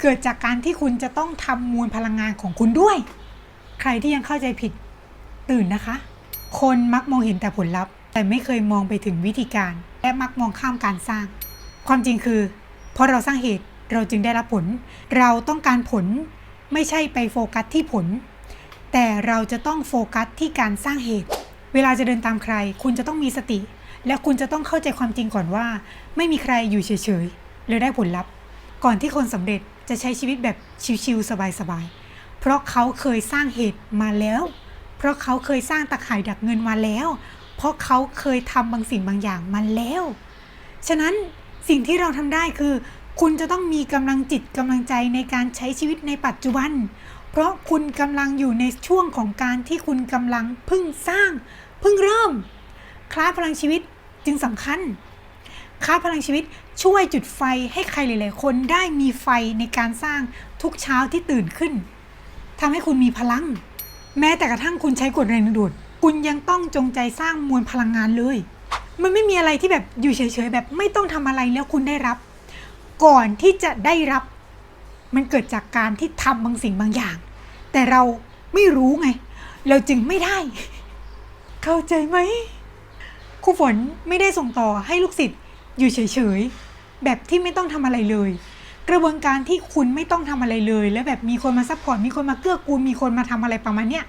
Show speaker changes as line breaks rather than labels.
เกิดจากการที่คุณจะต้องทำมวลพลังงานของคุณด้วย ใครที่ยังเข้าใจผิดตื่นนะคะ คนมักมองเห็นแต่ผลลัพธ์ แต่ไม่เคยมองไปถึงวิธีการ และมักมองข้ามการสร้าง ความจริงคือเพราะเราสร้างเหตุเราจึงได้รับผล เราต้องการผลไม่ใช่ไปโฟกัสที่ผล แต่เราจะต้องโฟกัสที่การสร้างเหตุ เวลาจะเดินตามใคร คุณจะต้องมีสติ และคุณจะต้องเข้าใจความจริงก่อนว่า ไม่มีใครอยู่เฉยๆแล้วได้ผลลัพธ์ ก่อนที่คนสำเร็จจะใช้ชีวิตแบบชิวๆสบายๆ เพราะเขาเคยสร้างเหตุมาแล้ว เพราะเขาเคยสร้างตะข่ายดักเงินมาแล้ว เพราะเขาเคยทำบางสิ่งบางอย่างมาแล้ว ฉะนั้นสิ่งที่เราทำได้คือ คุณจะต้องมีกำลังจิตกำลังใจในการใช้ชีวิตในปัจจุบัน เพราะคุณกำลังอยู่ในช่วงของการที่คุณกำลังเพิ่งสร้างเพิ่งเริ่ม คลาสพลังชีวิตจึงสำคัญ คลาพลังชีวิตช่วยจุดไฟให้ใครหลาย ๆ คนได้มีไฟในการสร้างทุกเช้าที่ตื่นขึ้นทำให้คุณมีพลัง แม้แต่กระทั่งคุณใช้กฎแรงดึงดูดคุณยังต้องจงใจสร้างมวลพลังงานเลย มันไม่มีอะไรที่แบบอยู่เฉย ๆ แบบไม่ต้องทำอะไรแล้วคุณได้รับ ก่อนที่จะได้รับ มันเกิดจากการที่ทำบางสิ่งบางอย่าง แต่เราไม่รู้ไง เราจึงไม่ได้ เข้าใจไหมครูฝนไม่ได้ส่งต่อให้ลูกศิษย์ อยู่เฉยๆ แบบที่ไม่ต้องทำอะไรเลย กระบวนการที่คุณไม่ต้องทำอะไรเลย แล้วแบบมีคนมาซัพพอร์ตมีคนมาเกื้อกูลมีคนมาทำอะไรประมาณเนี้ย